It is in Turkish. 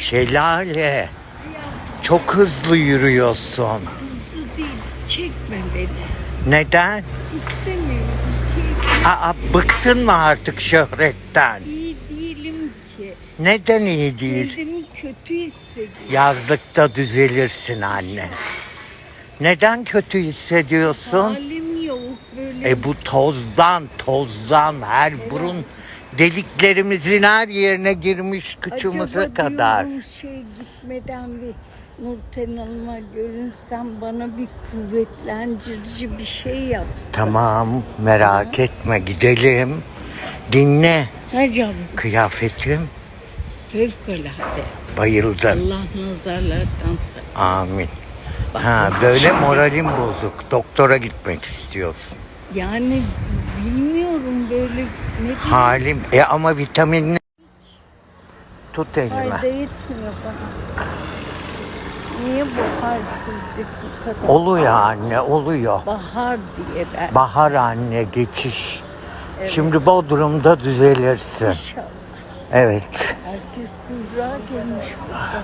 Şelale. Çok hızlı yürüyorsun. Hızlı değil. Çekme beni. Neden? İstemiyorum. Aa, bıktın mı artık şöhretten? İyi değilim ki. Neden iyi değil? Kendimi kötü hissediyorum. Yazlıkta düzelirsin anne. Neden kötü hissediyorsun? Halim yok böyle. E bu tozdan, tozdan her burun deliklerimizin her yerine girmiş kıçımıza Acaba kadar. diyorum şey gitmeden bir Nurten Hanım'a görünsem bana bir kuvvetlendirici bir şey yapsın. Tamam merak etme gidelim. Dinle Ha canım kıyafetim fevkalade. bayıldın. Allah nazarlardan sakın. Amin. Ha böyle moralim bozuk. Doktora gitmek istiyorsun. Yani bilmiyorum böyle ne. Halim e ama vitaminli. Tut elime. Fayda etmiyor bana. Niye halsizlik bu kadar? Oluyor anne oluyor. Bahar diye ben. Bahar anne geçiş. Şimdi Bodrum'da düzelirsin. İnşallah. Evet. Herkes kuyruğa gelmiş burada.